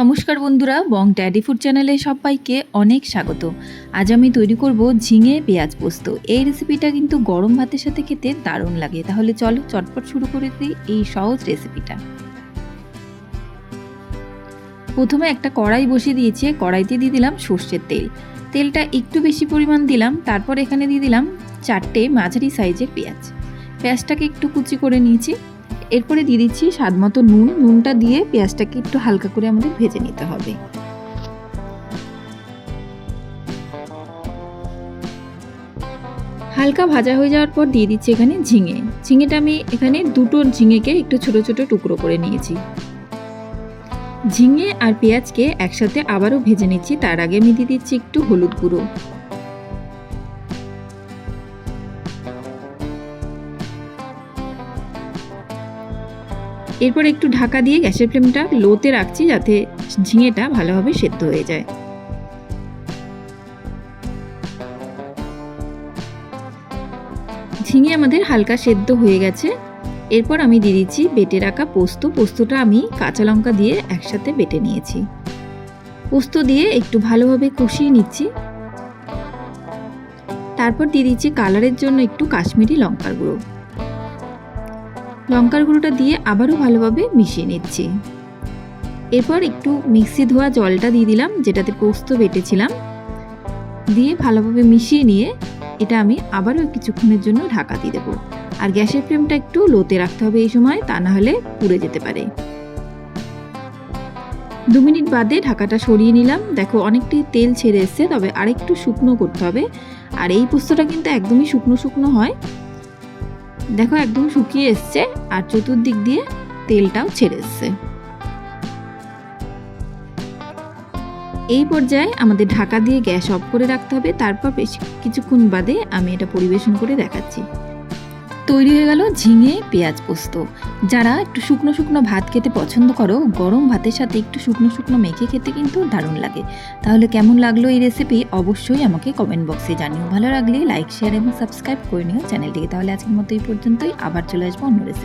নমস্কার বন্ধুরা, বং daddy food চ্যানেলে সবাইকে অনেক স্বাগত। আজ আমি তৈরি করব ঝিঙে পেঁয়াজ পোস্ত। এই রেসিপিটা কিন্তু গরম ভাতের সাথে খেতে দারুণ লাগে। তাহলে চলো চটপট শুরু করে দিই এই সহজ রেসিপিটা প্রথমে একটা কড়াই বসিয়ে দিয়েছি। কড়াইতে দিয়ে দিলাম সর্ষের তেল। তেলটা একটু বেশি পরিমাণ দিলাম। তারপর এখানে দিয়ে দিলাম চারটে মাঝারি সাইজের পেঁয়াজ। পেঁয়াজটাকে একটু কুচি করে নিয়েছি। এরপরে দিয়ে দিচ্ছি স্বাদ মতো নুন। নুনটা দিয়ে পেঁয়াজটাকে একটু হালকা করে আমাদের ভেজে নিতে হবে। হালকা ভাজা হয়ে যাওয়ার পর দিয়ে দিচ্ছি এখানে ঝিঙে। ঝিঙেটা আমি এখানে দুটো ঝিঙেকে একটু ছোট ছোট টুকরো করে নিয়েছি। ঝিঙে আর পেঁয়াজকে একসাথে আবারও ভেজে নিচ্ছি। তার আগে আমি দিয়ে দিচ্ছি একটু হলুদ গুঁড়ো। এরপর একটু ঢাকা দিয়ে গ্যাসের ফ্লেমটা লোতে রাখছি যাতে ঝিঙেটা ভালোভাবে সেদ্ধ হয়ে যায়। ঝিঙে আমাদের হালকা সেদ্ধ হয়ে গেছে। এরপর আমি দিয়ে দিচ্ছি বেটে রাখা পোস্ত। পোস্তটা আমি কাঁচা লঙ্কা দিয়ে একসাথে বেটে নিয়েছি। পোস্ত দিয়ে একটু ভালোভাবে কষিয়ে নিচ্ছি। তারপর দিয়ে দিচ্ছি কালারের জন্য একটু কাশ্মীরি লঙ্কার গুঁড়ো। লঙ্কার গুঁড়োটা দিয়ে আবারও ভালোভাবে মিশিয়ে নিচ্ছি। এরপর একটু মিক্সি ধোয়া জলটা দিয়ে দিলাম, যেটাতে পোস্ত বেটেছিলাম। দিয়ে ভালোভাবে মিশিয়ে নিয়ে এটা আমি আবারও কিছুক্ষণের জন্য ঢাকা দিয়ে দেবো। আর গ্যাসের ফ্লেমটা একটু লোতে রাখতে হবে এই সময়, তা না হলে পুড়ে যেতে পারে। দু মিনিট বাদে ঢাকাটা সরিয়ে নিলাম। দেখো, অনেকটাই তেল ছেড়ে এসছে, তবে আরেকটু শুকনো করতে হবে। আর এই পোস্তটা কিন্তু একদমই শুকনো শুকনো হয়। দেখো, একদম শুকিয়ে এসছে আর চতুর্দিক দিয়ে তেলটাও ছেড়ে এসছে। এই পর্যায়ে আমাদের ঢাকা দিয়ে গ্যাস অফ করে রাখতে হবে। তারপর বেশ কিছুক্ষণ বাদে আমি এটা পরিবেশন করে দেখাচ্ছি। তৈরি হয়ে গেল ঝিঙে পেঁয়াজ পোস্ত। যারা একটু শুকনো শুকনো ভাত খেতে পছন্দ করো, গরম ভাতের সাথে একটু শুকনো শুকনো মেখে খেতে কিন্তু দারুণ লাগে। তাহলে কেমন লাগল এই রেসিপি অবশ্যই আমাকে কমেন্ট বক্সে জানিও। ভালো লাগলে লাইক শেয়ার এবং সাবস্ক্রাইব করে নিও চ্যানেলটিকে। তাহলে আজকের মতো এই পর্যন্তই। আবার চলে আসব অন্য রেসিপি